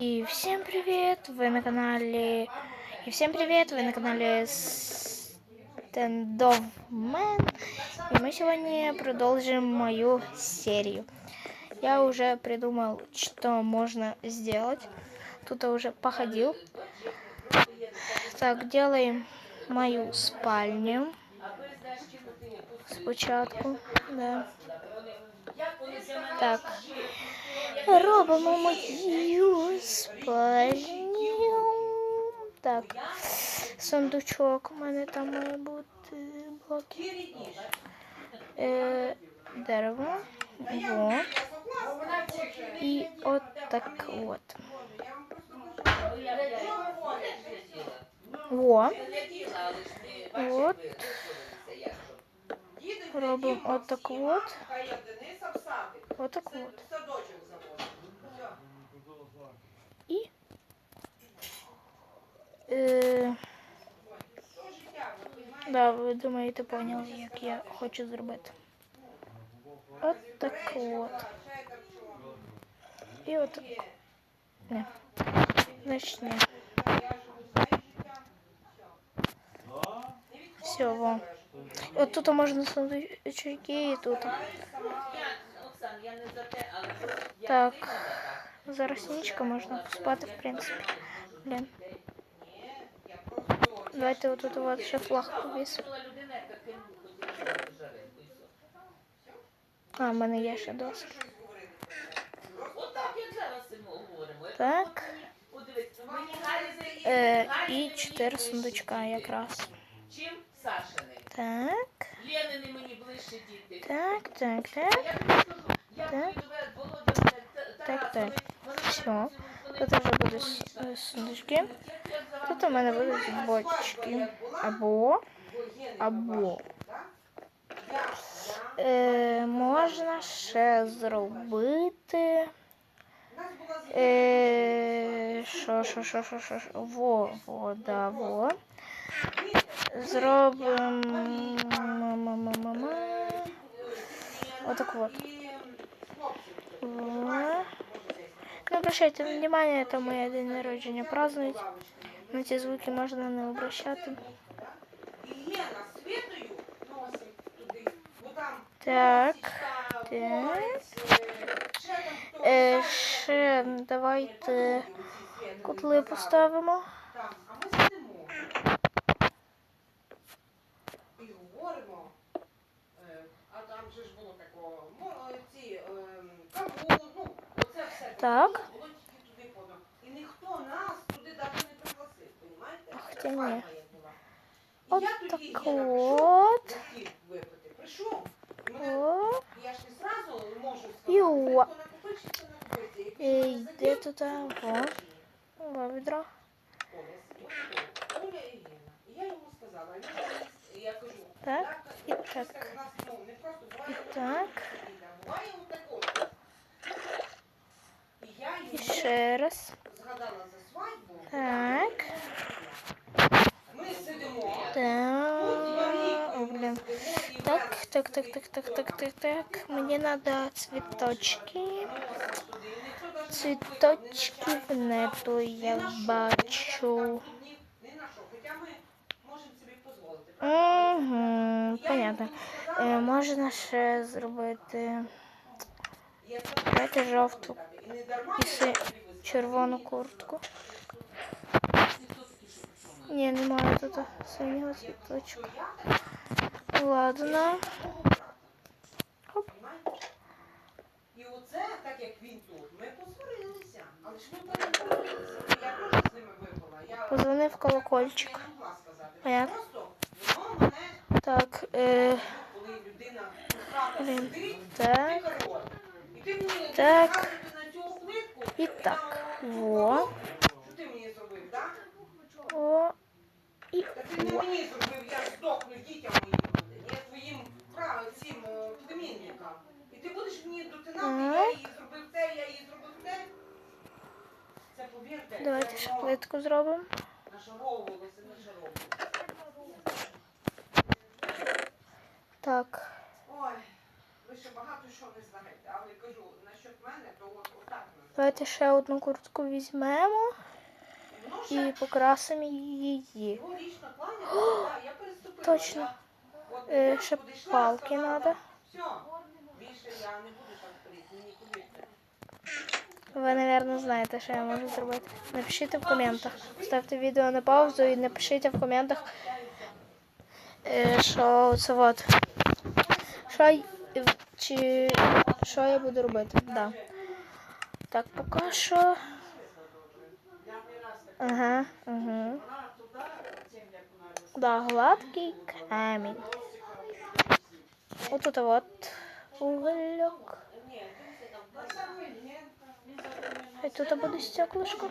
И всем привет! Вы на канале... И всем привет! Вы на канале Стендовмен. И мы сегодня продолжим мою серию. Я уже придумал, что можно сделать. Тут я уже походил. Так, делаем мою спальню. Спочатку, да. Так. Робимо мою спальню. Так. Сундучок. У мене там має бути блоки. Е, дерево. Во. І от так от. Во. От Робимо от так от. От так от. І. Е, да, ви думаєте, поняли, як я хочу зробити. От так от. І от так. Не. Значить, не. Все, во. От тут можна сундучки і тут. Так. Зараз нічка можна спати, в принципі. Блін. Давайте отут от ще флаг повісимо. А, в мене є ще досить. Отак, як зараз ми говоримо. Так. Подивись, мені Гаррі Е, здається, і чотири сундучка якраз. чим Сашини. Так. Ленини мені ближче діти. Так, так, А так. я тобі скажу, я Так. тобі доведу, Володя мене, Та- Так, Тарас, так. вони- вони Все. вони- Тут вже будуть с- сундучки. Тут у мене будуть бочки. Або. Або. Е, можна ще зробити. Е, що, що, що, що, що, що? Во, во, да, во. Зробимо. ма-ма-ма-ма-ма. Отак от. Во. Не обращайте внимания, это моє день народження празднують. На ці звуки можна не обращати. Лена Светою носить туди, бо там Так. та Так. Лорець, е, ще там хто Е, там, ще давайте ці Свєти котли казали. поставимо. говоримо. Е, А там же ж було такого, мо- е, ці, ем, кавун, ну, оце все. Так. Було тільки туди подано. І ніхто нас туди навіть не пригласив, понімаєте? Ах, Це ти ні. свадьба як була. І От я тоді, так Лена, прийшов, от. хотів випити. Прийшов. І мене О, я ж не сразу можу сказати, Йо. хто накопичиться, накопиться. і йде тут, а, во. Во відро. Оля сидить, Оля і Лена. І я йому сказала, а він мені- я кажу, Так, і щось так. у нас, ну, не просто буває І отак, так. Ліля, буває отак от. І я І йому ще раз. згадала за свадьбу. Так. Ми сидимо. Так. О, блін. Так, так, так, так, так, так, так, так. Мені треба цвіточки. Цвіточків нету, я бачу. Угу, понятно. Е, можна ще зробити Давайте жовту і червону куртку. Ні, немає тут синього цвіточка. Ладно. Хоп. І оце, так як він тут, ми посварилися. Але ж ми переборолися. Я теж з ними випила. Я Позвонив колокольчик. Понятно. Просто воно мене, Так, е, коли людина хата Блін. сидить, так, ти король. І ти мені Так. показуєш на цю плитку. і так. Во. Що ти мені зробив, так? О. І Та ти не во. мені зробив, я здохну дітям моїм буде. Я твоїм прав, цим е, племінникам. І ти будеш мені дотинати, я їй зробив те, я їй зробив те. Це повірте. Давайте це ще воно плитку зробимо. нашаровувалося, нашаровувалося. Так. Ой, ви ще багато що не знаєте, але кажу, на що в мене, то от отак. Давайте ще одну куртку візьмемо Воно і покрасимо її. я переступила. Точно. Е, ще палки надо. Все, більше я не буду так прийти, нікуди. Ви, напевно, знаєте, що я можу зробити. Напишіть в коментах. Ставте відео на паузу і напишіть в коментах, що це от. Що, чи, що я буду робити. Да. Так, поки що. Ага, ага. Да, гладкий камінь. Отут от угольок. І тут буде стеклышко.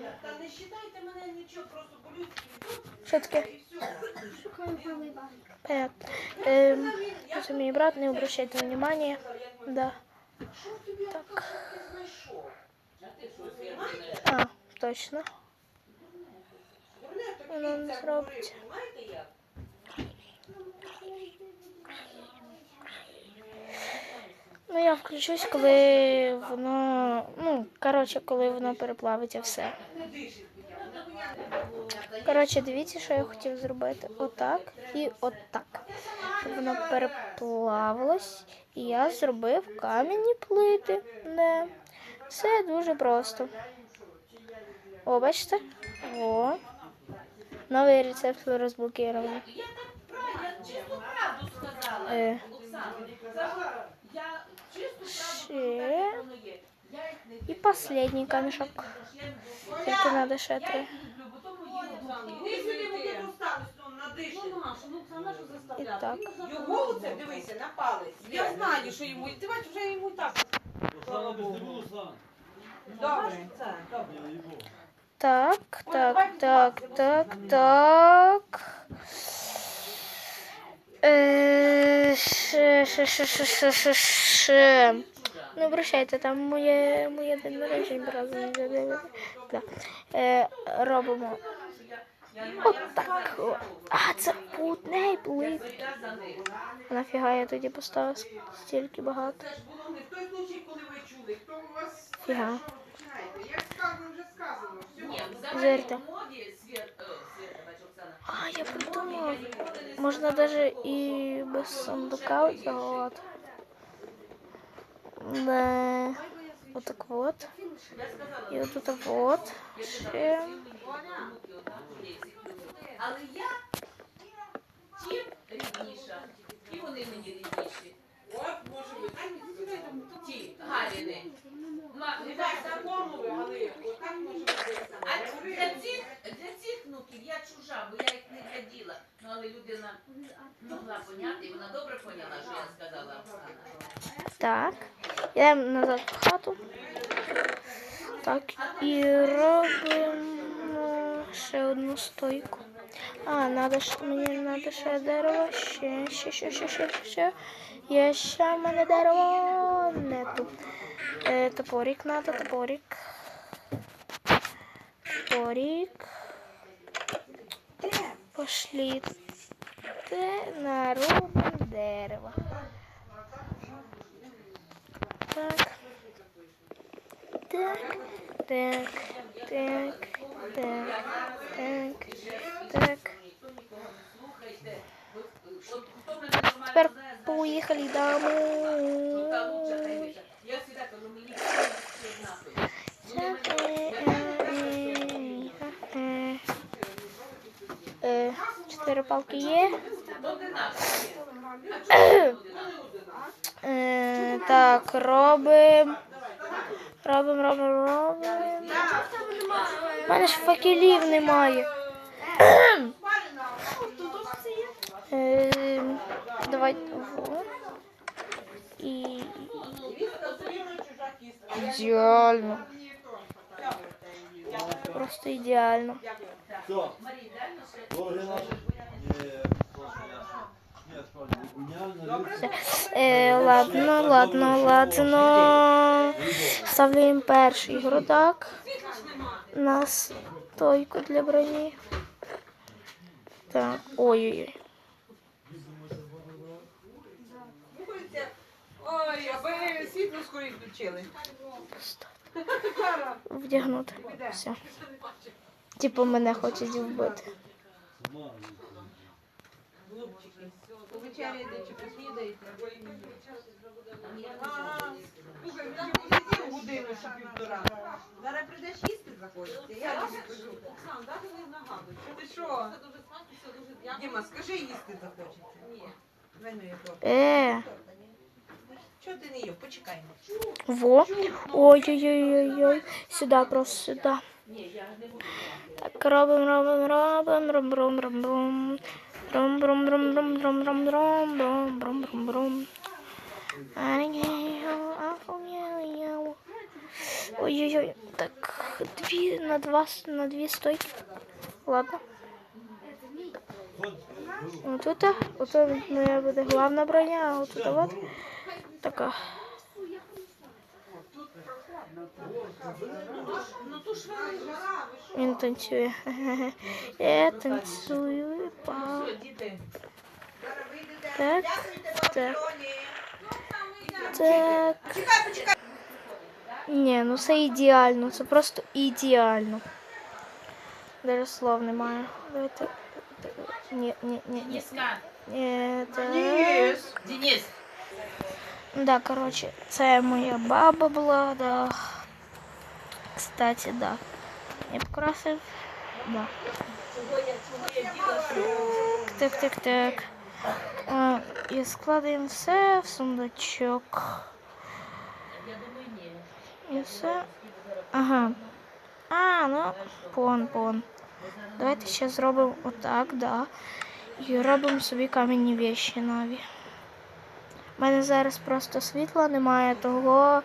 Що таке? Пет. Ем, це мій брат, не обращайте внимания. Да. Так. А, точно. Вона не зробить. Ну, я включусь, коли воно, ну, короче, коли воно переплавиться все. Не дишить я. Коротше, дивіться, що я хотів зробити. Отак і отак. Щоб воно переплавилось. І я зробив кам'яні плити. Не. Все дуже просто. О, бачите? О. Новий рецепт розблокований. Я так правильно, я чисту правду сказала, Е. Оксана. Сказала, Я чисту правду Ще. кажу, так як воно є. Я їх не І люблю. последній камішок. Я люблю. Тільки треба ще Я три. їх люблю, бо тому їх Іди сюди, бо ти достанеш, ну, надишить. Ну, Маша, ну це нашу І заставляти. так. Він завтра Його робить. оце, дивися, на палець. Я знаю, що йому, ти бачиш, вже йому і так. Руслана, без тебе, Руслан. Добре, це, добре. Я їбу. Так, так, так, так, так. Е, ще, ще, ще, ще, ще, ще, ще. Не обращайте, там моє, моє день народження разом не задивити. Да. Е, робимо Отак. От а, це пут, не плит. Нафіга я тоді поставила? стільки багато. Фіга. Зерта. А, я придумала. Можна даже і без сундука делать. Да. Вот так вот. Я сказала, І от тут вот. Ще. Але я чим рідніша, і вони мені рідніші. От, може ви так Ті, Галіни. Ма- Не так такому ви, але отак може бути. А для цих, для цих внуків я чужа, бо я їх не гляділа. Ну, але людина могла поняти, і вона добре поняла, що я сказала Оксана. Так. Йдемо назад в хату. Так, і робимо ще одну стойку. А, надо ж, мені надо ще дерево. Ще, ще, ще, ще, ще, ще. Є ще в мене дерево. Нету. Е, топорик надо, топорик. Топорик. Пошли. Те нарубим дерево. Так. Так. Так. Так. Так. Так. Так. Слухайте, ви- от хто мене нормально Тепер знає, знає, поїхали що та лучша домой. тайниця. Я завжди кажу, мені все однаково. Е, Чотири палки є. Е, Так, робимо. Робимо, робимо, робимо. У мене ж факелів немає. Е, Давай. І ідеально. Просто ідеально. Все. Е, ладно, ладно, ладно. Ставляємо перший грудак на стойку для броні. Так, ой-ой-ой. Ой, Ой, аби світло скорі включили. Вдягнути. Все. Типу мене хочуть вбити. Голубчики. Повечеряєте чи поснідаєте? годину чи півтора. Зараз прийдеш їсти заходити. Я тобі кажу. Оксан, дати ви нагадують. Ти що? Це дуже смачно, все дуже дякую. Діма, скажи, їсти захочеться. Ні. Дай ну його. Е, Чого ти не їв? Почекай. во. Ой-ой-ой-ой-ой. Сюди, просто сюди. Так, робимо, робимо, робимо, ром ром ром ром ром ром ром ром ром ром ром ром ром ром ром Ой-ой-ой. Так, две, на, два, на две стойки. Ладно. Вот это, Отут, отут моя буде главная броня, а отут от така. Він танцює. Я танцую танцюю. Па. Так, так. Так. Ні, ну це ідеально, це просто ідеально. Даже слов немає. Давайте. Ні, ні, ні, ні. Ні, так. Денис. Денис, Да, короче, це моя баба була, да. Кстати, да. Я покрасив. Да. Так, так, так. А, і складаємо все в сундучок. І все. Ага. А, ну, пон, пон. Давайте ще зробимо отак, да. І робимо собі кам'яні вещі нові. У мене зараз просто світла немає, того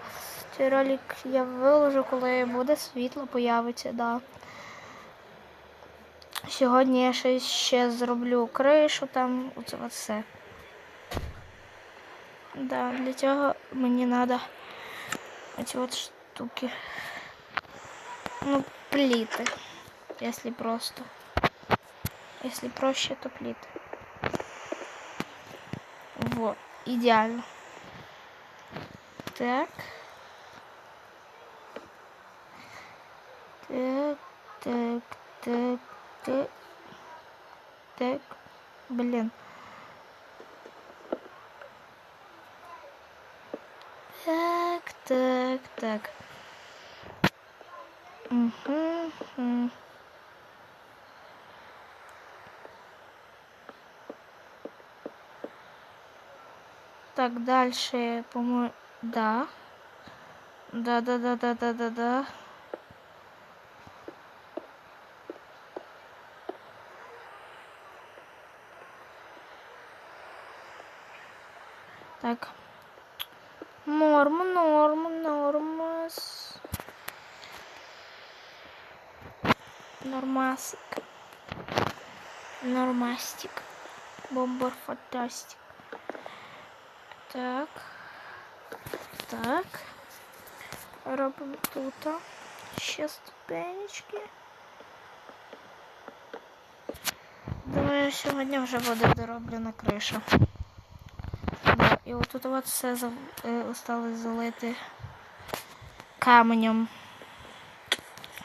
цей ролик я виложу, коли буде світло, появиться, да. Сьогодні я ще, ще зроблю кришу там, оце все. Да, для цього мені треба оці от штуки. Ну, пліти. Якщо просто. Якщо проще, то пліти. Вот, идеально. Так. Так, так, так, так. Так. Блин. Так, так, так. Угу. Так, дальше, по-моему, да. Да, да, да, да, да, да, да. Так. Норм, норм, нормас. Нормасик. Нормастик. Бомбар фантастик. Так. Так. Робимо тут ще ступенечки. Думаю, сьогодні вже буде дороблена криша. І отут от все е, осталось залити каменем.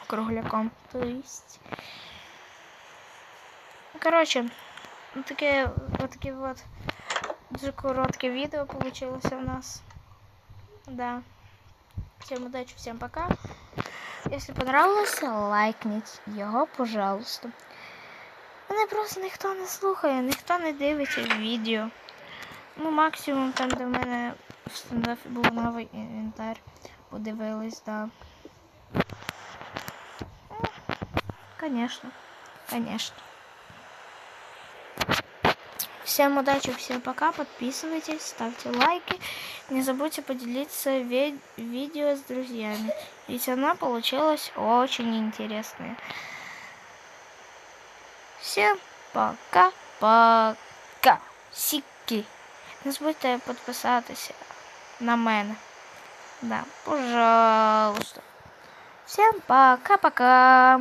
Кругляком. То есть. Коротше, таке, отаке от дуже коротке відео получилось у нас. Да. Всем удачи, всем пока. Если понравилось, лайкніть його, пожалуйста. Мене просто ніхто не слухає, ніхто не дивиться відео. Ну, максимум там, де в мене в стендапі був новий інвентар. Подивились, да. Ну, Конечно, конечно. Всем удачи, всем пока, подписывайтесь, ставьте лайки. Не забудьте поделиться ви- видео с друзьями, ведь оно получилось очень интересное. Всем пока-пока. Сики. Не забудьте підписатися на мене. Да, пожалуйста. Всем пока-пока.